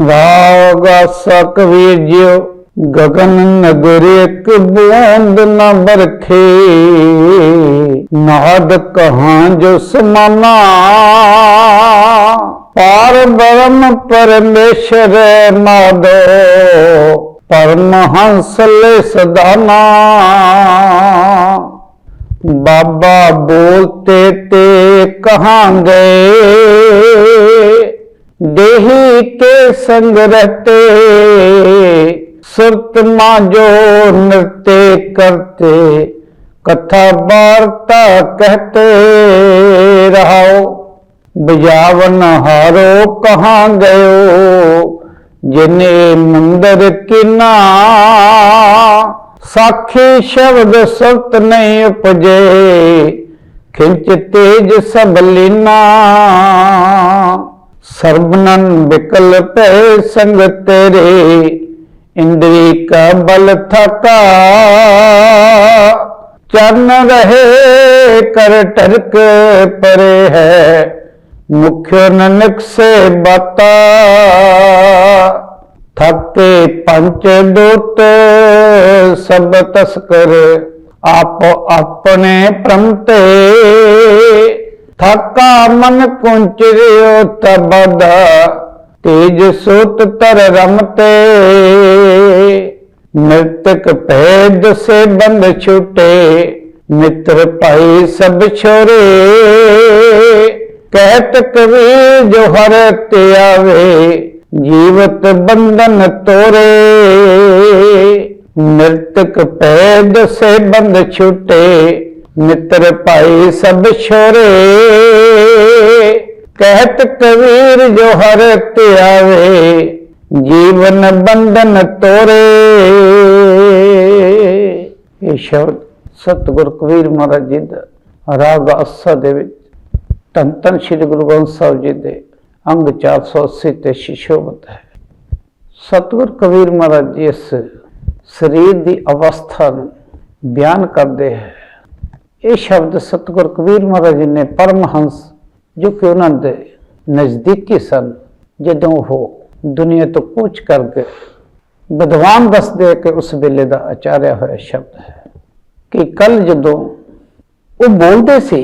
ਰਾਗ ਸਕਵੀਰ ਜਿਉ, ਗਗਨ ਨਗਰ ਇੱਕ ਬੂੰਦ ਨ ਬਰਖੇ ਨਾਦ ਕਹਾਂ ਜੋ ਸਮਾਨਾ ਪਾਰ ਬ੍ਰਹਮ ਪਰਮੇਸ਼ਰ ਨਾਦੋ ਪਰਮਹੰਸ ਲੈ ਸਦਾਨਾ। ਬਾਬਾ ਬੋਲਤੇ ਤੇ ਕਹਾਂ देही के संग रहते सुरत माजो नृत्य करते कथा वार्ता कहते रहो बिजावन हारो कहाँ गयो जिने मंदिर किना साखी शब्द सुरत नहीं उपजे खिंच तेज सब लीना ਸਰਬਨਨ ਵਿਕਲ ਪੈ ਸੰਗ ਤੇਰੇ, ਇੰਦਰੀ ਕਾ ਬਲ ਥਕਾ। ਚਰਨ ਰਹੇ ਕਰ ਟਰਕ ਪਰੇ ਹੈ ਮੁਖ ਨਨਕ ਸੇ ਬਾਤਾ। ਥਕੇ ਪੰਚ ਦੂਤ ਸਭ ਤਸਕਰ, ਆਪ ਆਪਣੇ ਪ੍ਰੰਤੇ ਥਾਕਾ ਮਨ ਕੁੰਚਰਿਓ ਤਬਦਾ, ਤੇਜ ਸੁਤ ਤਰ ਰਮਤੇ। ਮ੍ਰਿਤਕ ਭੇਦ ਸੇ ਬੰਦ ਛੁਟੇ, ਮਿੱਤਰ ਭਾਈ ਸਭ ਛੋਰੇ। ਕਹਿਤ ਕਬੀਰ ਜੋ ਹਰ ਤੇ ਆਵੇ, ਜੀਵਤ ਬੰਧਨ ਤੋਰੇ। ਮ੍ਰਿਤਕ ਭੇਦ ਸੇ ਬੰਦ ਛੁਟੇ ਮਿੱਤਰ ਭਾਈ ਸਭ ਛੋਰੇ। ਕਹਿਤ ਕਬੀਰ ਜੋ ਹਰ ਤੇ ਆਵੇ, ਜੀਵਨ ਬੰਧਨ ਤੋਰੇ। ਇਹ ਸ਼ਬਦ ਸਤਿਗੁਰ ਕਬੀਰ ਮਹਾਰਾਜ ਜੀ ਦਾ ਰਾਗ ਅਸਾ ਦੇ ਵਿੱਚ, ਧੰਨ ਧੰਨ ਸ੍ਰੀ ਗੁਰੂ ਗ੍ਰੰਥ ਸਾਹਿਬ ਜੀ ਦੇ ਅੰਗ 480 ਤੇ ਸ਼ਿਸ਼ੋਬਤ ਹੈ। ਸਤਿਗੁਰ ਕਬੀਰ ਮਹਾਰਾਜ ਜੀ ਇਸ ਸਰੀਰ ਦੀ ਅਵਸਥਾ ਨੂੰ ਬਿਆਨ ਕਰਦੇ ਹੈ। ਇਹ ਸ਼ਬਦ ਸਤਿਗੁਰ ਕਬੀਰ ਮਹਾਰਾਜ ਜੀ ਨੇ ਪਰਮਹੰਸ, ਜੋ ਕਿ ਉਹਨਾਂ ਦੇ ਨਜ਼ਦੀਕੀ ਸਨ, ਜਦੋਂ ਉਹ ਦੁਨੀਆ ਤੋਂ ਕੂਚ ਕਰਕੇ ਵਿਦਵਾਨ ਦੱਸਦੇ ਕਿ ਉਸ ਵੇਲੇ ਦਾ ਆਚਾਰਿਆ ਹੋਇਆ ਸ਼ਬਦ ਹੈ ਕਿ ਕੱਲ ਜਦੋਂ ਉਹ ਬੋਲਦੇ ਸੀ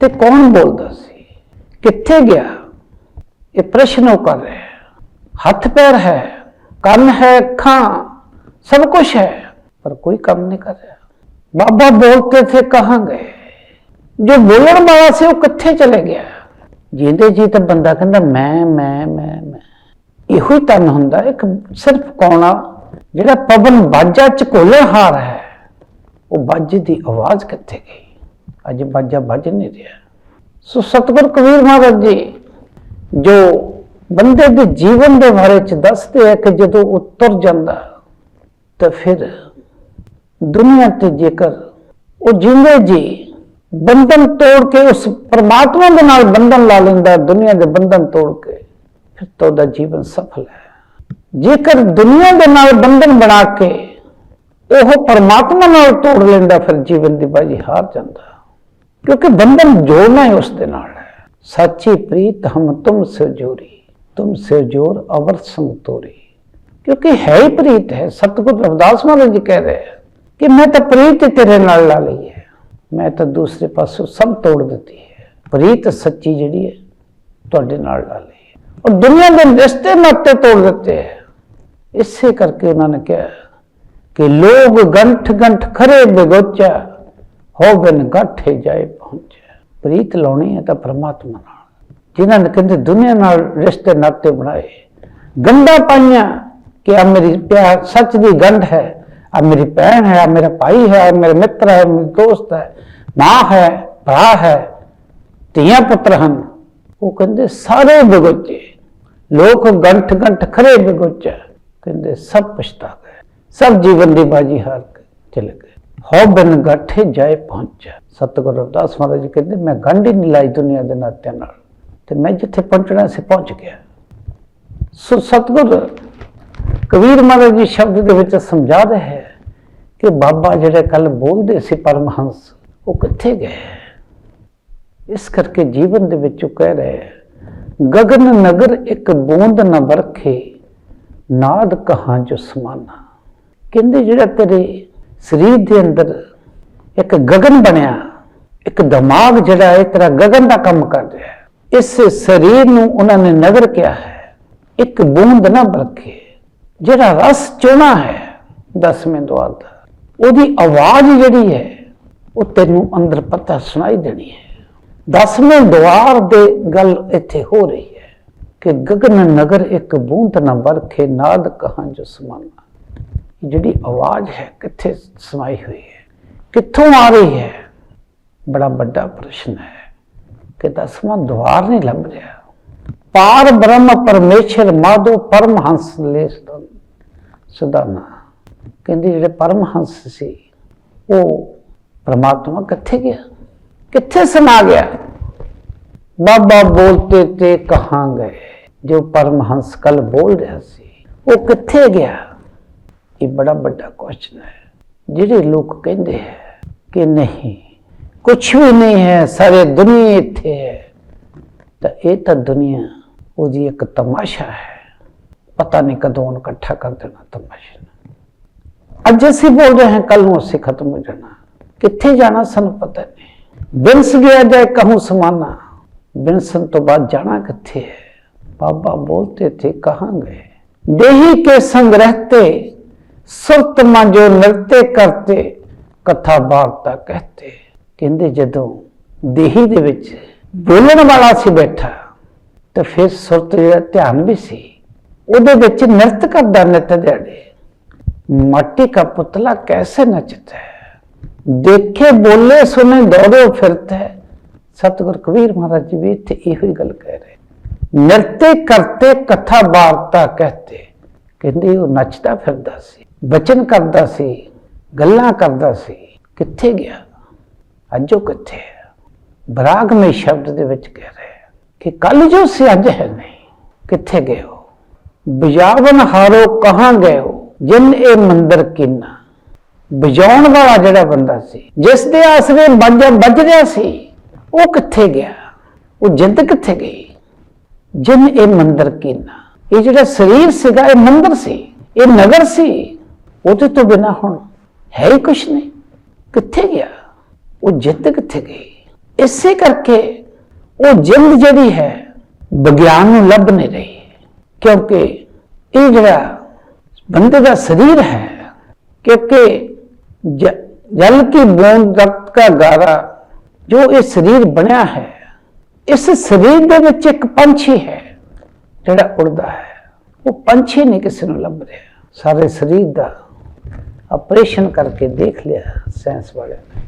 ਤੇ ਕੌਣ ਬੋਲਦਾ ਸੀ? ਕਿੱਥੇ ਗਿਆ? ਇਹ ਪ੍ਰਸ਼ਨ ਉਹ ਕਰ ਰਿਹਾ ਹੱਥ ਪੈਰ ਹੈ, ਕੰਨ ਹੈ, ਅੱਖਾਂ, ਸਭ ਕੁਝ ਹੈ, ਪਰ ਕੋਈ ਕੰਮ ਨਹੀਂ ਕਰ ਰਿਹਾ। ਬਾਬਾ ਬੋਲਤੇ ਥੇ ਕਹਾਂ ਗਏ ਜੋ ਬੋਲਣ ਵਾਲਾ ਸੀ ਉਹ ਕਿੱਥੇ ਚਲੇ ਗਿਆ? ਜਿੰਦੇ ਜੀ ਤਾਂ ਬੰਦਾ ਕਹਿੰਦਾ, ਮੈਂ ਮੈਂ ਮੈਂ ਮੈਂ। ਇਹੋ ਹੀ ਤਨ ਹੁੰਦਾ, ਇੱਕ ਸਿਰਫ ਕੌਣਾ, ਜਿਹੜਾ ਪਵਨ ਬਾਜਾ ਚ ਹਾਰ ਹੈ, ਉਹ ਬਾਜੇ ਦੀ ਆਵਾਜ਼ ਕਿੱਥੇ ਗਈ? ਅੱਜ ਬਾਜਾ ਵੱਜ ਨਹੀਂ ਰਿਹਾ। ਸੋ ਸਤਿਗੁਰ ਕਬੀਰ ਮਹਾਰਾਜ ਜੀ, ਜੋ ਬੰਦੇ ਦੇ ਜੀਵਨ ਦੇ ਬਾਰੇ ਚ ਦੱਸਦੇ ਆ ਕਿ ਜਦੋਂ ਉਹ ਤੁਰ ਜਾਂਦਾ, ਤਾਂ ਫਿਰ ਦੁਨੀਆ ਤੇ ਜੇਕਰ ਉਹ ਜਿੰਦੇ ਜੀ, ਬੰਧਨ ਤੋੜ ਕੇ ਉਸ ਪਰਮਾਤਮਾ ਦੇ ਨਾਲ ਬੰਧਨ ਲਾ ਲੈਂਦਾ, ਦੁਨੀਆ ਦੇ ਬੰਧਨ ਤੋੜ ਕੇ, ਫਿਰ ਤਾਂ ਉਹਦਾ ਜੀਵਨ ਸਫਲ ਹੈ। ਜੇਕਰ ਦੁਨੀਆ ਦੇ ਨਾਲ ਬੰਧਨ ਬਣਾ ਕੇ ਉਹ ਪਰਮਾਤਮਾ ਨਾਲ ਤੋੜ ਲੈਂਦਾ, ਫਿਰ ਜੀਵਨ ਦੀ ਬਾਜੀ ਹਾਰ ਜਾਂਦਾ। ਕਿਉਂਕਿ ਬੰਧਨ ਜੋੜਨਾ ਹੀ ਉਸ ਦੇ ਨਾਲ ਹੈ। ਸੱਚੀ ਪ੍ਰੀਤ, ਹਮ ਤੁਮ ਸੇ ਜੋਰੀ ਤੁਮ ਸੇ ਜੋਰ ਅਵਰ ਸੰਗ ਤੋਰੀ ਕਿਉਂਕਿ ਹੈ ਹੀ ਪ੍ਰੀਤ ਹੈ, ਸਤਿਗੁਰ ਰਵਿਦਾਸ ਮਹਾਰਾਜ ਜੀ ਕਹਿ ਰਹੇ ਹੈ ਕਿ ਮੈਂ ਤਾਂ ਪ੍ਰੀਤ ਹੀ ਤੇਰੇ ਨਾਲ ਲਾ ਲਈ ਹੈ। ਮੈਂ ਤਾਂ ਦੂਸਰੇ ਪਾਸੋਂ ਸਭ ਤੋੜ ਦਿੱਤੀ ਹੈ। ਪ੍ਰੀਤ ਸੱਚੀ ਜਿਹੜੀ ਹੈ, ਤੁਹਾਡੇ ਨਾਲ ਲਾ ਲਈ ਹੈ। ਔਰ ਦੁਨੀਆ ਦੇ ਰਿਸ਼ਤੇ ਨਾਤੇ ਤੋੜ ਦਿੱਤੇ ਹੈ। ਇਸੇ ਕਰਕੇ ਉਹਨਾਂ ਨੇ ਕਿਹਾ ਕਿ ਲੋਗ ਗੰਠ ਗੰਠ ਖਰੇ ਬਗੋਚਾ, ਹੋ ਬਿਨ ਗੱਠੇ ਜਾਏ ਪਹੁੰਚਿਆ ਪ੍ਰੀਤ ਲਾਉਣੀ ਹੈ ਤਾਂ ਪਰਮਾਤਮਾ ਨਾਲ। ਜਿਨ੍ਹਾਂ ਨੇ ਕਹਿੰਦੇ ਦੁਨੀਆ ਨਾਲ ਰਿਸ਼ਤੇ ਨਾਤੇ ਬਣਾਏ। ਗੰਡਾ ਪਾਈਆਂ ਕਿ ਆ ਮੇਰੀ ਪਿਆਰ ਸੱਚ ਦੀ ਗੰਢ ਹੈ। ਆ ਮੇਰੀ ਭੈਣ ਹੈ, ਆ ਮੇਰਾ ਭਾਈ ਹੈ, ਆ ਮੇਰਾ ਮਿੱਤਰ ਹੈ ਮੇਰਾ ਦੋਸਤ ਹੈ, ਮਾਂ ਹੈ, ਭਰਾ ਹੈ, ਧੀਆਂ ਪੁੱਤਰ ਹਨ। ਉਹ ਕਹਿੰਦੇ, ਸਾਰੇ ਬਗੋਚੇ, ਲੋਕ ਗੰਠ ਗੰਠ ਖਰੇ ਬਗੋਚਾ। ਕਹਿੰਦੇ, ਸਭ ਪਛਤਾ ਗਏ ਸਭ ਜੀਵਨ ਦੀ ਬਾਜੀ ਹਾਰ ਕੇ ਚਲੇ ਗਏ। ਹੋ ਬਿਨ ਗੱਠੇ ਜਾਏ ਪਹੁੰਚਿਆ ਸਤਿਗੁਰੂ ਰਵਿਦਾਸ ਮਹਾਰਾਜ ਜੀ ਕਹਿੰਦੇ, ਮੈਂ ਗੰਢ ਹੀ ਨਹੀਂ ਲਾਈ ਦੁਨੀਆ ਦੇ ਨਾਤਿਆਂ ਨਾਲ, ਤੇ ਮੈਂ ਜਿੱਥੇ ਪਹੁੰਚਣਾ ਸੀ ਪਹੁੰਚ ਗਿਆ। ਸੋ ਸਤਿਗੁਰ ਕਬੀਰ ਮਹਾਰਾਜ ਜੀ ਸ਼ਬਦ ਦੇ ਵਿੱਚ ਸਮਝਾਦੇ ਹੈ ਕਿ ਬਾਬਾ ਜਿਹੜੇ ਕੱਲ ਬੋਲਦੇ ਸੀ ਪਰਮਹੰਸ ਉਹ ਕਿੱਥੇ ਗਏ? ਇਸ ਕਰਕੇ ਜੀਵਨ ਦੇ ਵਿੱਚ ਉਹ ਕਹਿ ਰਹੇ ਹੈ, ਗਗਨ ਨਗਰ ਇੱਕ ਬੂੰਦ ਨਾ ਵਰਖੇ ਨਾਦ ਕਹਾਂ ਜੋ ਸਮਾਨਾ। ਕਹਿੰਦੇ ਜਿਹੜਾ ਤੇਰੇ ਸਰੀਰ ਦੇ ਅੰਦਰ ਇੱਕ ਗਗਨ ਬਣਿਆ ਇੱਕ ਦਿਮਾਗ ਜਿਹੜਾ ਹੈ ਤੇਰਾ ਗਗਨ ਦਾ ਕੰਮ ਕਰ ਰਿਹਾ ਇਸ ਸਰੀਰ ਨੂੰ ਉਹਨਾਂ ਨੇ ਨਗਰ ਕਿਹਾ ਹੈ ਇੱਕ ਬੂੰਦ ਨਾ ਬਰਕੇ ਜਿਹੜਾ ਰਸ ਚੋਣਾ ਹੈ ਦਸਵੇਂ ਦੁਆਰ ਦਾ। ਉਹਦੀ ਆਵਾਜ਼ ਜਿਹੜੀ ਹੈ, ਉਹ ਤੈਨੂੰ ਅੰਦਰ ਪਤਾ ਸੁਣਾਈ ਦੇਣੀ ਹੈ। ਦਸਵੇਂ ਦੁਆਰ ਦੇ ਗੱਲ ਇੱਥੇ ਹੋ ਰਹੀ ਹੈ ਕਿ ਗਗਨ ਨਗਰ ਇੱਕ ਬੂੰਦ ਨਾ ਬਰਖੇ ਨਾਦ ਕਹਾਂ ਜੋ ਸਮਾਨਾ। ਜਿਹੜੀ ਆਵਾਜ਼ ਹੈ, ਕਿੱਥੇ ਸਮਾਈ ਹੋਈ ਹੈ, ਕਿੱਥੋਂ ਆ ਰਹੀ ਹੈ, ਬੜਾ ਵੱਡਾ ਪ੍ਰਸ਼ਨ ਹੈ ਕਿ ਦਸਵਾਂ ਦੁਆਰ ਨਹੀਂ ਲੱਭ ਰਿਹਾ। ਪਾਰ ਬ੍ਰਹਮ ਪਰਮੇਸ਼ਰ ਮਾਧੋ ਪਰਮਹੰਸ ਲੈ ਸਦਨ ਕਹਿੰਦੇ ਜਿਹੜੇ ਪਰਮਹੰਸ ਸੀ, ਉਹ ਪਰਮਾਤਮਾ ਕਿੱਥੇ ਗਿਆ? ਕਿੱਥੇ ਸਮਾ ਗਿਆ? ਬਾਬਾ ਬੋਲਤੇ ਤੇ ਕਹਾਂ ਗਏ ਜੋ ਪਰਮਹੰਸ ਕੱਲ ਬੋਲ ਰਿਹਾ ਸੀ, ਉਹ ਕਿੱਥੇ ਗਿਆ? ਇਹ ਬੜਾ ਵੱਡਾ ਕੁਐਸਚਨ ਹੈ। ਜਿਹੜੇ ਲੋਕ ਕਹਿੰਦੇ ਹੈ ਕਿ ਨਹੀਂ ਕੁਝ ਵੀ ਨਹੀਂ ਹੈ, ਸਾਰੇ ਦੁਨੀਆ ਇੱਥੇ ਹੈ। ਤਾਂ ਇਹ ਤਾਂ ਦੁਨੀਆ ਉਹਦੀ ਇੱਕ ਤਮਾਸ਼ਾ ਹੈ। ਪਤਾ ਨਹੀਂ ਕਦੋਂ ਇਕੱਠਾ ਕਰ ਦੇਣਾ ਤਮਾਸ਼ੇ ਅੱਜ ਅਸੀਂ ਬੋਲ ਰਹੇ ਹਾਂ ਕੱਲ ਨੂੰ ਅਸੀਂ ਖਤਮ ਹੋ ਜਾਣਾ। ਕਿੱਥੇ ਜਾਣਾ ਸਾਨੂੰ ਪਤਾ ਨਹੀਂ। ਬਿਨਸ ਗਿਆ ਜਾਏ ਕਹੂੰ ਸਮਾਨਾ, ਬਿਨਸਨ ਤੋਂ ਬਾਅਦ ਜਾਣਾ ਕਿੱਥੇ ਹੈ? ਬਾਬਾ ਬੋਲਤੇ ਥੇ ਕਹਾਂ ਗਏ ਦੇਹੀ ਕੇ ਸੰਗ ਰਹਤੇ, ਸੁਰਤ ਮਾ ਜੋ ਨਰਤੇ ਕਰਤੇ, ਕਥਾ ਵਾਰਤਾ ਕਹਤੇ। ਕਹਿੰਦੇ ਜਦੋਂ ਦੇਹੀ ਦੇ ਵਿੱਚ ਬੋਲਣ ਵਾਲਾ ਸੀ ਬੈਠਾ, ਤਾਂ ਫਿਰ ਸੁਰਤ ਜਿਹੜਾ ਧਿਆਨ ਵੀ ਸੀ ਉਹਦੇ ਵਿੱਚ ਨਰਤ ਕਰਦਾ ਨਟ ਜੜੇ ਮਾਟੀ ਦਾ ਪੁਤਲਾ ਕੈਸੇ ਨੱਚਦਾ ਦੇਖੇ, ਬੋਲੇ ਸੁਣੇ ਦੌੜੋ, ਫਿਰਤਾ। ਹੈ ਕਬੀਰ ਮਹਾਰਾਜ ਜੀ ਵੀ ਇੱਥੇ ਇਹੋ ਹੀ ਗੱਲ ਕਹਿ ਰਹੇ। ਨਰਤੇ ਕਰਤੇ, ਕਥਾ ਵਾਰਤਾ ਕਹਤੇ। ਕਹਿੰਦੇ ਉਹ ਨੱਚਦਾ ਫਿਰਦਾ ਸੀ, ਬਚਨ ਕਰਦਾ ਸੀ, ਗੱਲਾਂ ਕਰਦਾ ਸੀ। ਕਿੱਥੇ ਗਿਆ? ਅੱਜ ਉਹ ਕਿੱਥੇ ਹੈ? ਬਰਾਗਮਈ ਸ਼ਬਦ ਦੇ ਵਿੱਚ ਕਹਿ ਰਹੇ ਕਿ ਕੱਲ ਜੋ ਸੀ, ਅੱਜ ਹੈ ਨਹੀਂ। ਕਿੱਥੇ ਗਏ ਬਜਾਵਨ ਹਾਰੋ ਕਹਾਂ ਗਏ ਹੋ ਜਿਨ ਇਹ ਮੰਦਰ ਕਿੰਨਾ। ਬਜਾਉਣ ਵਾਲਾ ਜਿਹੜਾ ਬੰਦਾ ਸੀ, ਜਿਸ ਦੇ ਆਸਰੇ ਵੱਜ ਵੱਜ ਰਿਹਾ ਸੀ, ਉਹ ਕਿੱਥੇ ਗਿਆ? ਉਹ ਜਿੰਦ ਕਿੱਥੇ ਗਈ? ਜਿਨ ਇਹ ਮੰਦਰ ਕਿੰਨਾ। ਇਹ ਜਿਹੜਾ ਸਰੀਰ ਸੀਗਾ, ਇਹ ਮੰਦਰ ਸੀ, ਇਹ ਨਗਰ ਸੀ, ਉਹਦੇ ਤੋਂ ਬਿਨਾ ਹੁਣ ਹੈ ਹੀ ਕੁਛ ਨਹੀਂ। ਕਿੱਥੇ ਗਿਆ? ਉਹ ਜਿੰਦ ਕਿੱਥੇ ਗਈ? ਇਸੇ ਕਰਕੇ ਉਹ ਜਿੰਦ ਜਿਹੜੀ ਹੈ, ਵਿਗਿਆਨ ਨੂੰ ਲੱਭ ਨਹੀਂ ਰਹੀ। ਕਿਉਂਕਿ ਇਹ ਜਿਹੜਾ ਬੰਦੇ ਦਾ ਸਰੀਰ ਹੈ, ਕਿਉਂਕਿ ਜਲ ਕੀ ਬੂੰਦ ਰਕਤ ਦਾ ਗਾਰਾ ਜੋ ਇਹ ਸਰੀਰ ਬਣਿਆ ਹੈ, ਇਸ ਸਰੀਰ ਦੇ ਵਿੱਚ ਇੱਕ ਪੰਛੀ ਹੈ, ਜਿਹੜਾ ਉੱਡਦਾ ਹੈ। ਉਹ ਪੰਛੀ ਨਹੀਂ ਕਿਸੇ ਨੂੰ ਲੱਭ ਰਿਹਾ। ਸਾਰੇ ਸਰੀਰ ਦਾ ਆਪਰੇਸ਼ਨ ਕਰਕੇ ਦੇਖ ਲਿਆ ਸਾਇੰਸ ਵਾਲਿਆਂ ਨੇ।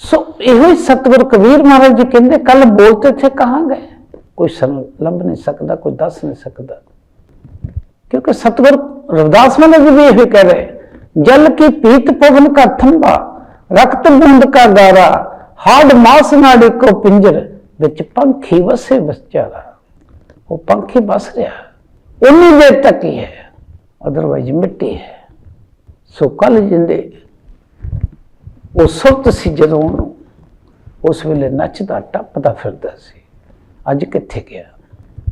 ਸੋ ਇਹੋ ਹੀ ਸਤਗੁਰ ਕਬੀਰ ਮਹਾਰਾਜ ਜੀ ਕਹਿੰਦੇ ਕੱਲ ਬੋਲਤੇ ਥੇ ਕਹਾਂ ਗਏ ਕੋਈ ਸਾਨੂੰ ਲੱਭ ਨਹੀਂ ਸਕਦਾ ਕੋਈ ਦੱਸ ਨਹੀਂ ਸਕਦਾ क्योंकि सतगुरु रविदास महाराज जी भी यही कह रहे जल की पीत पवन का थंबा रक्त बूंद का गारा हाड मास नाड़ी को पिंजर ਵਿੱਚ ਪੰਖੀ ਵਸੇ ਵਿਚਾਰਾ ਉਹ ਪੰਖੀ ਬਸ ਰਿਹਾ ਉਨੀ ਦੇਰ ਤੱਕ ਹੀ ਹੈ ਅਦਰਵਾਈਜ਼ ਮਿੱਟੀ ਹੈ ਸੋ ਕੱਲ ਜਿੰਦੇ ਉਹ ਸੁਰਤ ਸੀ ਜਦੋਂ ਉਹਨੂੰ ਉਸ ਵੇਲੇ ਨੱਚਦਾ ਟੱਪਦਾ ਫਿਰਦਾ ਸੀ ਅੱਜ ਕਿੱਥੇ ਗਿਆ?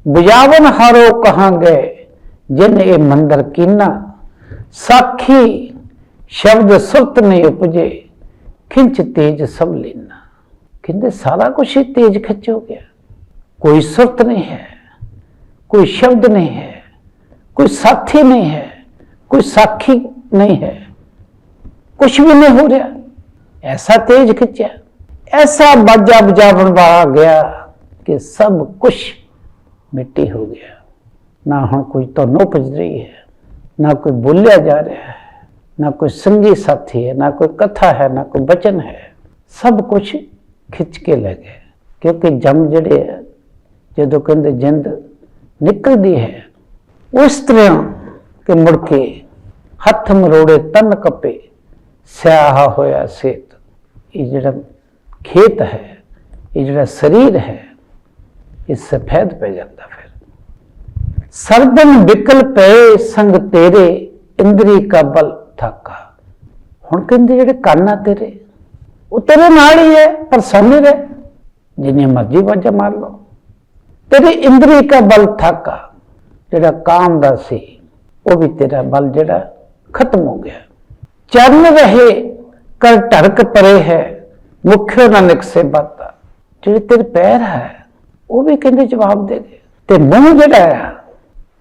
ਬੁਝਾਵਨ ਹਾਰੋ ਕਹਾਂ ਗਏ ਜਿਨ ਇਹ ਮੰਦਰ ਕੀਨਾ। ਸਾਖੀ ਸ਼ਬਦ ਸੁਰਤ ਨੇ ਉਪਜੇ, ਖਿੰਚ ਤੇਜ ਸਭ ਲੈਣਾ ਕਹਿੰਦੇ ਸਾਰਾ ਕੁਝ ਹੀ ਤੇਜ ਖਿੱਚ ਹੋ ਗਿਆ। ਕੋਈ ਸੁਰਤ ਨਹੀਂ ਹੈ, ਕੋਈ ਸ਼ਬਦ ਨਹੀਂ ਹੈ, ਕੋਈ ਸਾਥੀ ਨਹੀਂ ਹੈ, ਕੋਈ ਸਾਖੀ ਨਹੀਂ ਹੈ। ਕੁਝ ਵੀ ਨਹੀਂ ਹੋ ਰਿਹਾ। ਐਸਾ ਤੇਜ ਖਿੱਚਿਆ, ਐਸਾ ਬਾਜਾ ਬਜਾਵਣ ਵਾਲਾ ਗਿਆ। ਕਿ ਸਭ ਕੁਝ ਮਿੱਟੀ ਹੋ ਗਿਆ। ਨਾ ਹੁਣ ਕੋਈ ਤੁਹਾਨੂੰ ਪੁੱਜ ਰਹੀ ਹੈ, ਨਾ ਕੋਈ ਬੋਲਿਆ ਜਾ ਰਿਹਾ ਹੈ, ਨਾ ਕੋਈ ਸੰਗੀ ਸਾਥੀ ਹੈ, ਨਾ ਕੋਈ ਕਥਾ ਹੈ, ਨਾ ਕੋਈ ਬਚਨ ਹੈ। ਸਭ ਕੁਝ ਖਿੱਚ ਕੇ ਲੈ ਗਏ। ਕਿਉਂਕਿ ਜਮ ਜਿਹੜੇ ਹੈ, ਜਦੋਂ ਕਹਿੰਦੇ ਜਿੰਦ ਨਿਕਲਦੀ ਹੈ, ਉਸ ਤਰ੍ਹਾਂ ਕਿ ਮੁੜ ਕੇ ਹੱਥ ਮਰੋੜੇ ਤਨ ਕੱਪੇ ਸਿਆਹ ਹੋਇਆ ਸੇਤ। ਇਹ ਜਿਹੜਾ ਖੇਤ ਹੈ, ਇਹ ਜਿਹੜਾ ਸਰੀਰ ਹੈ ਇਹ ਸਫੈਦ ਪੈ ਜਾਂਦਾ ਫਿਰ। ਸਰਦਨ ਵਿਕਲ ਪਏ ਸੰਗ ਤੇਰੇ, ਇੰਦਰੀ ਕਾ ਬਲ ਥਾਕਾ ਹੁਣ ਕਹਿੰਦੇ ਜਿਹੜੇ ਕੰਨ ਆ ਤੇਰੇ, ਉਹ ਤੇਰੇ ਨਾਲ ਹੀ ਹੈ, ਪਰ ਸੋਨੇ ਰਹੇ। ਜਿੰਨੇ ਮਰਜ਼ੀ ਵਾਜਾ ਮਾਰ ਲਓ। ਤੇਰੇ ਇੰਦਰੀ ਕਾ ਬਲ ਥਾਕਾ ਜਿਹੜਾ ਕਾਮ ਦਾ ਸੀ, ਉਹ ਵੀ ਤੇਰਾ ਬਲ ਜਿਹੜਾ ਖਤਮ ਹੋ ਗਿਆ। ਚਰਨ ਰਹੇ, ਕਰ ਢੜਕ ਪਰੇ ਹੈ, ਮੁਖਿਓ ਨਾ ਨਿਕਸੇ ਬਾਤਾ। ਜਿਹੜੇ ਤੇਰੇ ਪੈਰ ਹੈ ਉਹ ਵੀ ਕਹਿੰਦੇ ਜਵਾਬ ਦੇ ਦੇ ਤੇ ਮੂੰਹ ਜਿਹੜਾ ਹੈ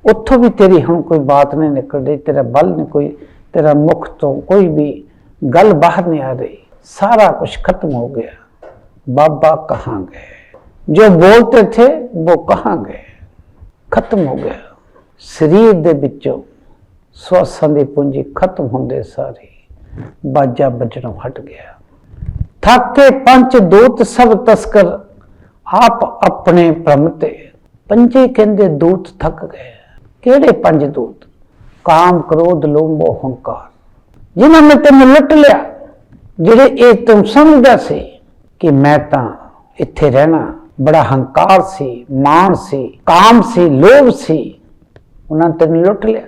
ਉੱਥੋਂ ਵੀ ਤੇਰੀ ਹੁਣ ਕੋਈ ਬਾਤ ਨਹੀਂ ਨਿਕਲਦੀ, ਤੇਰਾ ਬਲ ਨਹੀਂ ਕੋਈ, ਤੇਰਾ ਮੁਖ ਤੋਂ ਕੋਈ ਵੀ ਗੱਲ ਬਾਹਰ ਨਹੀਂ ਆ ਰਹੀ। ਸਾਰਾ ਕੁਝ ਖਤਮ ਹੋ ਗਿਆ। ਬਾਬਾ ਕਹਾਂ ਗਏ ਜੋ ਬੋਲਤੇ ਥੇ, ਉਹ ਕਹਾਂ ਗਏ ਖਤਮ ਹੋ ਗਿਆ। ਸਰੀਰ ਦੇ ਵਿੱਚੋਂ ਸਵਾਸਾਂ ਦੀ ਪੂੰਜੀ ਖਤਮ ਹੁੰਦੇ ਸਾਰੀ। ਬਾਜਾ ਵੱਜਣੋਂ ਹਟ ਗਿਆ। ਥਾਕੇ ਪੰਜ ਦੂਤ ਸਭ ਤਸਕਰ ਆਪ ਆਪਣੇ ਭ੍ਰਮ ਤੇ ਪੰਜੇ ਕਹਿੰਦੇ ਦੂਤ ਥੱਕ ਗਏ। ਕਿਹੜੇ ਪੰਜ ਦੂਤ? ਕਾਮ, ਕ੍ਰੋਧ, ਲੋਭ ਮੋਹ ਹੰਕਾਰ ਜਿਨ੍ਹਾਂ ਨੇ ਤੈਨੂੰ ਲੁੱਟ ਲਿਆ, ਜਿਹੜੇ ਇਹ ਤੂੰ ਸਮਝਦਾ ਸੀ ਕਿ ਮੈਂ ਤਾਂ ਇੱਥੇ ਰਹਿਣਾ ਬੜਾ ਹੰਕਾਰ ਸੀ, ਮਾਣ ਸੀ, ਕਾਮ ਸੀ, ਲੋਭ ਸੀ, ਉਹਨਾਂ ਨੇ ਤੈਨੂੰ ਲੁੱਟ ਲਿਆ।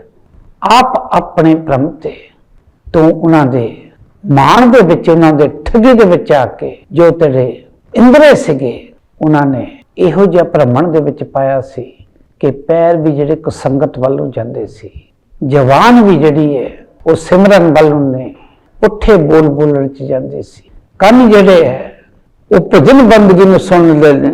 ਆਪ ਆਪਣੇ ਭ੍ਰਮ ਤੇ ਤੂੰ ਉਹਨਾਂ ਦੇ ਮਾਣ ਦੇ ਵਿੱਚ, ਉਹਨਾਂ ਦੇ ਠੱਗੀ ਦੇ ਵਿੱਚ ਆ ਕੇ ਜੋ ਤੇਰੇ ਇੰਦਰੇ ਸੀਗੇ ਉਹਨਾਂ ਨੇ ਇਹੋ ਜਿਹਾ ਭ੍ਰਮਣ ਦੇ ਵਿੱਚ ਪਾਇਆ ਸੀ ਕਿ ਪੈਰ ਵੀ ਜਿਹੜੇ ਕੁਸੰਗਤ ਵੱਲ ਨੂੰ ਜਾਂਦੇ ਸੀ, ਜਵਾਨ ਵੀ ਜਿਹੜੀ ਹੈ, ਉਹ ਸਿਮਰਨ ਵੱਲ ਨੂੰ ਨੇ ਪੁੱਠੇ ਬੋਲ ਬੋਲਣ ਚ ਜਾਂਦੇ ਸੀ। ਕੰਨ ਜਿਹੜੇ ਹੈ, ਉਹ ਭਜਨ ਬੰਦਗੀ ਨੂੰ ਸੁਣ ਨੇ,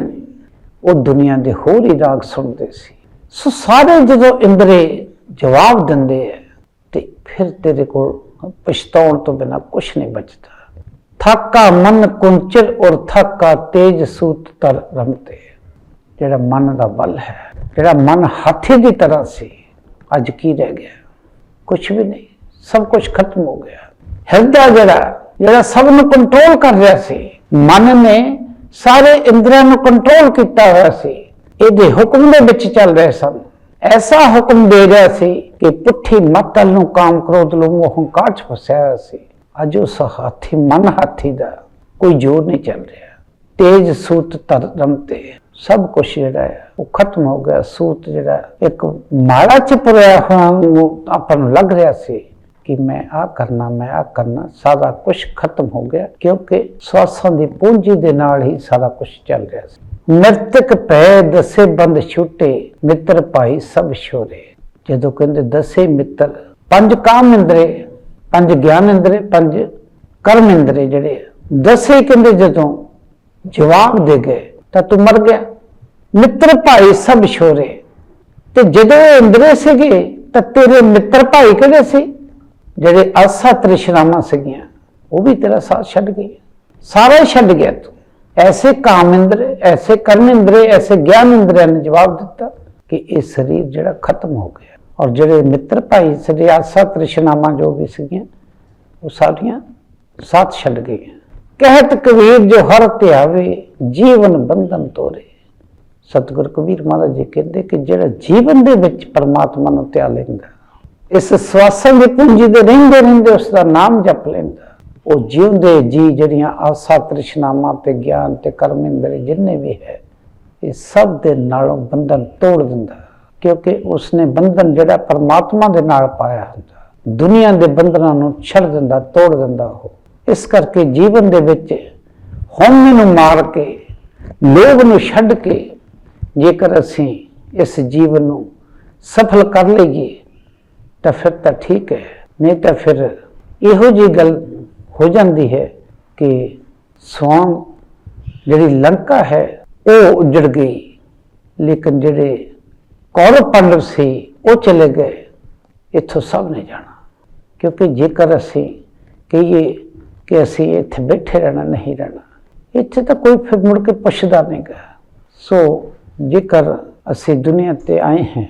ਉਹ ਦੁਨੀਆ ਦੇ ਹੋਰ ਹੀ ਰਾਗ ਸੁਣਦੇ ਸੀ। ਸੋ ਸਾਰੇ ਜਦੋਂ ਇੰਦਰੇ ਜਵਾਬ ਦਿੰਦੇ ਹੈ, ਤੇ ਫਿਰ ਤੇਰੇ ਕੋਲ ਪਛਤਾਉਣ ਤੋਂ ਬਿਨਾ ਕੁਝ ਨਹੀਂ ਬਚਦਾ। ਥਾਕਾ ਮਨ ਕੁੰਚਲ ਔਰ ਥਾਕਾ ਤੇਜ ਸੂਤ ਤਰ ਰਮਤੇ। ਜਿਹੜਾ ਮਨ ਦਾ ਬਲ ਹੈ, ਜਿਹੜਾ ਮਨ ਹਾਥੀ ਦੀ ਤਰ੍ਹਾਂ ਸੀ, ਅੱਜ ਕੀ ਰਹਿ ਗਿਆ? ਕੁਝ ਵੀ ਨਹੀਂ, ਸਭ ਕੁਝ ਖਤਮ ਹੋ ਗਿਆ। ਹਿਰਦਾ ਜਿਹੜਾ ਜਿਹੜਾ ਸਭ ਨੂੰ ਕੰਟਰੋਲ ਕਰ ਰਿਹਾ ਸੀ, ਮਨ ਨੇ ਸਾਰੇ ਇੰਦਰੀਆਂ ਨੂੰ ਕੰਟਰੋਲ ਕੀਤਾ ਹੋਇਆ ਸੀ, ਇਹਦੇ ਹੁਕਮ ਦੇ ਵਿੱਚ ਚੱਲ ਰਹੇ ਸਨ। ਐਸਾ ਹੁਕਮ ਦੇ ਰਿਹਾ ਸੀ ਕਿ ਪੁੱਠੀ ਮਤਲ ਨੂੰ ਕਾਮ ਕ੍ਰੋਧ ਲੋਭ ਹੰਕਾਰ ਚ ਫਸਿਆ ਹੋਇਆ ਸੀ। ਅੱਜ ਉਸ ਹਾਥੀ, ਮਨ ਹਾਥੀ ਦਾ ਕੋਈ ਜੋਰ ਨਹੀਂ ਚੱਲ ਰਿਹਾ। ਤੇਜ ਸੂਤ ਧਰਮ ਤੇ ਸਭ ਕੁਝ ਜਿਹੜਾ ਹੈ, ਉਹ ਖਤਮ ਹੋ ਗਿਆ। ਸੂਤ ਜਿਹੜਾ ਇੱਕ ਮਾਲਾ ਚ ਪੁਰਿਆ ਹੋਇਆ ਆਪਾਂ ਨੂੰ ਲੱਗ ਰਿਹਾ ਸੀ ਕਿ ਮੈਂ ਆ ਕਰਨਾ, ਮੈਂ ਆ ਕਰਨਾ, ਸਾਰਾ ਕੁਝ ਖਤਮ ਹੋ ਗਿਆ ਕਿਉਂਕਿ ਸਵਾਸਾਂ ਦੀ ਪੂੰਜੀ ਦੇ ਨਾਲ ਹੀ ਸਾਰਾ ਕੁਝ ਚੱਲ ਰਿਹਾ ਸੀ। ਮਰਤਕ ਪੈ ਦਸੇ ਬੰਦ ਛੁੱਟੇ, ਮਿੱਤਰ ਭਾਈ ਸਭ ਛੋਰੇ ਜਦੋਂ ਕਹਿੰਦੇ ਦਸੇ ਮਿੱਤਰ, ਪੰਜ ਕਾਮ ਇੰਦਰੇ ਪੰਜ ਗਿਆਨ ਇੰਦਰੇ, ਪੰਜ ਕਰਮ ਇੰਦਰੇ ਜਿਹੜੇ ਦਸੇ ਕਹਿੰਦੇ ਜਦੋਂ ਜਵਾਬ ਦੇ ਗਏ, ਤਾਂ ਤੂੰ ਮਰ ਗਿਆ। ਮਿੱਤਰ ਭਾਈ ਸਭ ਛੋਰੇ। ਤੇ ਜਦੋਂ ਇੰਦਰੇ ਸੀਗੇ, ਤਾਂ ਤੇਰੇ ਮਿੱਤਰ ਭਾਈ ਕਿਹੜੇ ਸੀ? ਜਿਹੜੇ ਆਸਾ ਤ੍ਰਿਸ਼ਨਾਵਾਂ ਸੀਗੀਆਂ, ਉਹ ਵੀ ਤੇਰਾ ਸਾਥ ਛੱਡ ਗਏ ਸਾਰਾ ਛੱਡ ਗਿਆ ਤੂੰ। ਐਸੇ ਕਾਮ ਐਸੇ ਕਰਮ ਇੰਦਰੇ, ਐਸੇ ਗਿਆਨ ਇੰਦਰੇ ਨੇ ਜਵਾਬ ਦਿੱਤਾ ਕਿ ਇਹ ਸਰੀਰ ਜਿਹੜਾ ਖਤਮ ਹੋ ਗਿਆ। ਔਰ ਜਿਹੜੇ ਮਿੱਤਰ ਭਾਈ ਸਦੇ ਆਸਾ ਤ੍ਰਿਸ਼ਨਾਵਾਂ ਜੋ ਵੀ ਸੀਗੀਆਂ, ਉਹ ਸਾਰੀਆਂ ਸਾਥ ਛੱਡ ਗਈਆਂ। ਕਹਿਤ ਕਬੀਰ ਜੋ ਹਰ ਧਿਆਵੇ ਜੀਵਨ ਬੰਧਨ ਤੋਰੇ। ਸਤਿਗੁਰ ਕਬੀਰ ਮਹਾਰਾਜ ਜੀ ਕਹਿੰਦੇ ਕਿ ਜਿਹੜਾ ਜੀਵਨ ਦੇ ਵਿੱਚ ਪਰਮਾਤਮਾ ਨੂੰ ਧਿਆ ਲੈਂਦਾ, ਇਸ ਸਵਾਸਾਂ ਦੀ ਪੂੰਜੀ ਦੇ ਰਹਿੰਦੇ ਰਹਿੰਦੇ ਉਸ ਦਾ ਨਾਮ ਜਪ ਲੈਂਦਾ, ਉਹ ਜਿਉਂਦੇ ਜੀ ਜਿਹੜੀਆਂ ਆਸਾ ਤ੍ਰਿਸ਼ਨਾਵਾਂ ਤੇ ਗਿਆਨ ਤੇ ਕਰਮ ਇੰਦਰ ਜਿੰਨੇ ਵੀ ਹੈ, ਇਹ ਸਭ ਦੇ ਨਾਲੋਂ ਬੰਧਨ ਤੋੜ ਦਿੰਦਾ। ਕਿਉਂਕਿ ਉਸਨੇ ਬੰਧਨ ਜਿਹੜਾ ਪਰਮਾਤਮਾ ਦੇ ਨਾਲ ਪਾਇਆ ਹੁੰਦਾ। ਦੁਨੀਆ ਦੇ ਬੰਧਨਾਂ ਨੂੰ ਛੱਡ ਦਿੰਦਾ, ਤੋੜ ਦਿੰਦਾ ਉਹ। ਇਸ ਕਰਕੇ ਜੀਵਨ ਦੇ ਵਿੱਚ ਹਉਮੈ ਨੂੰ ਮਾਰ ਕੇ, ਲੋਭ ਨੂੰ ਛੱਡ ਕੇ ਜੇਕਰ ਅਸੀਂ ਇਸ ਜੀਵਨ ਨੂੰ ਸਫਲ ਕਰ ਲਈਏ, ਤਾਂ ਫਿਰ ਤਾਂ ਠੀਕ ਹੈ। ਨਹੀਂ ਤਾਂ ਫਿਰ ਇਹੋ ਜੀ ਗੱਲ ਹੋ ਜਾਂਦੀ ਹੈ ਕਿ ਸਵਾਮ ਜਿਹੜੀ ਲੰਕਾ ਹੈ, ਉਹ ਉਜੜ ਗਈ। ਲੇਕਿਨ ਜਿਹੜੇ ਕੌਰਵ ਪਾਂਡਵ ਸੀ, ਉਹ ਚਲੇ ਗਏ। ਇੱਥੋਂ ਸਭ ਨੇ ਜਾਣਾ। ਕਿਉਂਕਿ ਜੇਕਰ ਅਸੀਂ ਕਹੀਏ ਕਿ ਅਸੀਂ ਇੱਥੇ ਬੈਠੇ ਰਹਿਣਾ, ਨਹੀਂ ਰਹਿਣਾ, ਇੱਥੇ ਤਾਂ ਕੋਈ ਫਿਰ ਮੁੜ ਕੇ ਪੁੱਛਦਾ ਨਹੀਂਗਾ ਸੋ ਜੇਕਰ ਅਸੀਂ ਦੁਨੀਆ ਤੇ ਆਏ ਹਾਂ,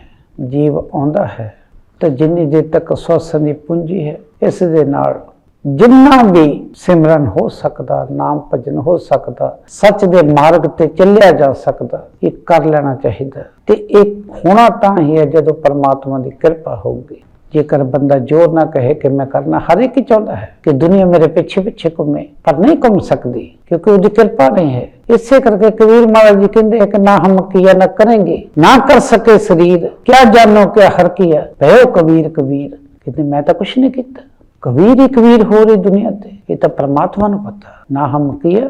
ਜੀਵ ਆਉਂਦਾ ਹੈ, ਤਾਂ ਜਿੰਨੀ ਦੇਰ ਤੱਕ ਸਵਾਸਾਂ ਦੀ ਪੂੰਜੀ ਹੈ, ਇਸ ਦੇ ਨਾਲ ਜਿੰਨਾ ਵੀ ਸਿਮਰਨ ਹੋ ਸਕਦਾ, ਨਾਮ ਭਜਨ ਹੋ ਸਕਦਾ, ਸੱਚ ਦੇ ਮਾਰਗ ਤੇ ਚੱਲਿਆ ਜਾ ਸਕਦਾ, ਇਹ ਕਰ ਲੈਣਾ ਚਾਹੀਦਾ। ਤੇ ਇਹ ਹੋਣਾ ਤਾਂ ਹੀ ਹੈ ਜਦੋਂ ਪਰਮਾਤਮਾ ਦੀ ਕਿਰਪਾ ਹੋਊਗੀ। ਜੇਕਰ ਬੰਦਾ ਜ਼ੋਰ ਨਾ ਕਹੇ ਕਿ ਮੈਂ ਕਰਨਾ ਹਰ ਇੱਕ ਚਾਹੁੰਦਾ ਹੈ ਕਿ ਦੁਨੀਆ ਮੇਰੇ ਪਿੱਛੇ ਪਿੱਛੇ ਘੁੰਮੇ, ਪਰ ਨਹੀਂ ਘੁੰਮ ਸਕਦੀ, ਕਿਉਂਕਿ ਉਹਦੀ ਕਿਰਪਾ ਨਹੀਂ ਹੈ। ਇਸੇ ਕਰਕੇ ਕਬੀਰ ਮਹਾਰਾਜ ਜੀ ਕਹਿੰਦੇ ਹੈ ਕਿ ਨਾ ਹਮ ਕੀਆ, ਨਾ ਕरेंगे ਨਾ ਕਰ ਸਕੇ ਸਰੀਰ, ਕਿਆ ਜਾਨੋ ਕਿਆ ਹਰ ਕੀਆ, ਭਇਓ ਕਬੀਰ ਕਬੀਰ। ਕਹਿੰਦੇ, ਮੈਂ ਤਾਂ ਕੁਛ ਨਹੀਂ ਕੀਤਾ। ਕਬੀਰ ਹੀ ਕਬੀਰ ਹੋ ਰਹੀ ਦੁਨੀਆ ਤੇ। ਇਹ ਤਾਂ ਪਰਮਾਤਮਾ ਨੂੰ ਪਤਾ। ਨਾ ਹਮ ਕੀਆ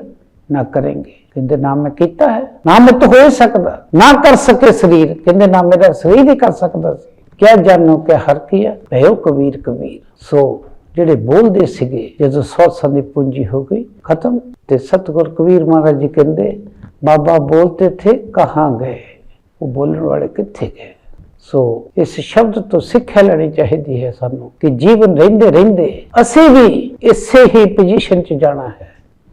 ਨਾ ਕरेंगे ਕਹਿੰਦੇ, ਨਾ ਮੈਂ ਕੀਤਾ ਹੈ। ਨਾ ਮੈਂ ਤਾਂ ਹੋ ਸਕਦਾ। ਨਾ ਕਰ ਸਕੇ ਸਰੀਰ। ਕਹਿੰਦੇ, ਨਾ ਮੇਰਾ ਸਰੀਰ ਹੀ ਕਰ ਸਕਦਾ ਸੀ। ਕਿਆ ਜਾਣੋ ਕਿ ਹਰ ਕੀਆ ਭਇਓ ਕਬੀਰ ਕਬੀਰ। ਸੋ ਜਿਹੜੇ ਬੋਲਦੇ ਸੀਗੇ, ਜਦੋਂ ਸੌਸਾਂ ਦੀ ਪੂੰਜੀ ਹੋ ਗਈ, ਖਤਮ। ਤੇ ਸਤਗੁਰ ਕਬੀਰ ਮਹਾਰਾਜ ਜੀ ਕਹਿੰਦੇ, ਬਾਬਾ ਬੋਲਤੇ ਥੇ ਕਹਾਂ ਗਏ? ਉਹ ਬੋਲਣ ਵਾਲੇ ਕਿੱਥੇ ਗਏ? ਸੋ ਇਸ ਸ਼ਬਦ ਤੋਂ ਸਿੱਖਿਆ ਲੈਣੀ ਚਾਹੀਦੀ ਹੈ ਸਾਨੂੰ ਕਿ ਜੀਵਨ ਰਹਿੰਦੇ ਰਹਿੰਦੇ ਅਸੀਂ ਵੀ ਇਸੇ ਹੀ ਪੋਜੀਸ਼ਨ 'ਚ ਜਾਣਾ ਹੈ।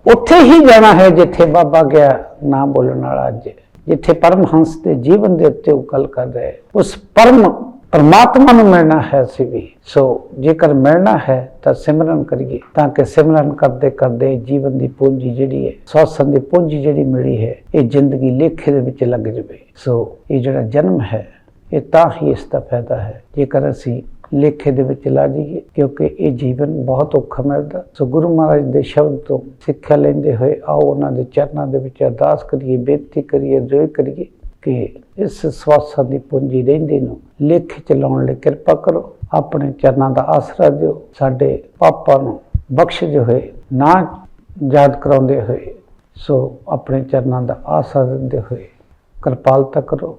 ਉੱਥੇ ਹੀ ਜਾਣਾ ਹੈ ਜਿੱਥੇ ਬਾਬਾ ਗਿਆ ਨਾ ਬੋਲਣ ਵਾਲਾ ਅੱਜ। ਜਿੱਥੇ ਪਰਮਹੰਸ ਦੇ ਜੀਵਨ ਦੇ ਉੱਤੇ ਉਹ ਗੱਲ ਕਰ ਰਹੇ ਉਸ ਪਰਮ ਪਰਮਾਤਮਾ ਨੂੰ ਮਿਲਣਾ ਹੈ ਅਸੀਂ ਵੀ। ਸੋ ਜੇਕਰ ਮਿਲਣਾ ਹੈ ਤਾਂ ਸਿਮਰਨ ਕਰੀਏ, ਤਾਂ ਕਿ ਸਿਮਰਨ ਕਰਦੇ ਕਰਦੇ ਜੀਵਨ ਦੀ ਪੂੰਜੀ ਜਿਹੜੀ ਹੈ ਸੌਸਨ ਦੀ ਪੂੰਜੀ ਜਿਹੜੀ ਮਿਲੀ ਹੈ, ਇਹ ਜ਼ਿੰਦਗੀ ਲੇਖੇ ਦੇ ਵਿੱਚ ਲੱਗ ਜਾਵੇ। ਸੋ ਇਹ ਜਿਹੜਾ ਜਨਮ ਹੈ ਇਹ ਤਾਂ ਹੀ ਇਸ ਦਾ ਫਾਇਦਾ ਹੈ। ਜੇਕਰ ਅਸੀਂ ਲੇਖੇ ਦੇ ਵਿੱਚ ਲਾ ਜਾਈਏ, ਕਿਉਂਕਿ ਇਹ ਜੀਵਨ ਬਹੁਤ ਔਖਾ ਮਿਲਦਾ। ਸੋ ਗੁਰੂ ਮਹਾਰਾਜ ਦੇ ਸ਼ਬਦ ਤੋਂ ਸਿੱਖਿਆ ਲੈਂਦੇ ਹੋਏ ਆਓ ਉਹਨਾਂ ਦੇ ਚਰਨਾਂ ਦੇ ਵਿੱਚ ਅਰਦਾਸ ਕਰੀਏ, ਬੇਨਤੀ ਕਰੀਏ ਅਰਜ਼ੋਈ ਕਰੀਏ ਕਿ ਇਸ ਸਵਾਸਾਂ ਦੀ ਪੂੰਜੀ ਰਹਿੰਦੀ ਨੂੰ ਲੇਖੇ ਚਲਾਉਣ ਲਈ ਕਿਰਪਾ ਕਰੋ, ਆਪਣੇ ਚਰਨਾਂ ਦਾ ਆਸਰਾ ਦਿਓ, ਸਾਡੇ ਪਾਪਾਂ ਨੂੰ ਬਖਸ਼ਦੇ ਹੋਏ, ਨਾ ਯਾਦ ਕਰਾਉਂਦੇ ਹੋਏ, ਸੋ ਆਪਣੇ ਚਰਨਾਂ ਦਾ ਆਸਰਾ ਦਿੰਦੇ ਹੋਏ ਕਿਰਪਾਲਤਾ ਕਰੋ।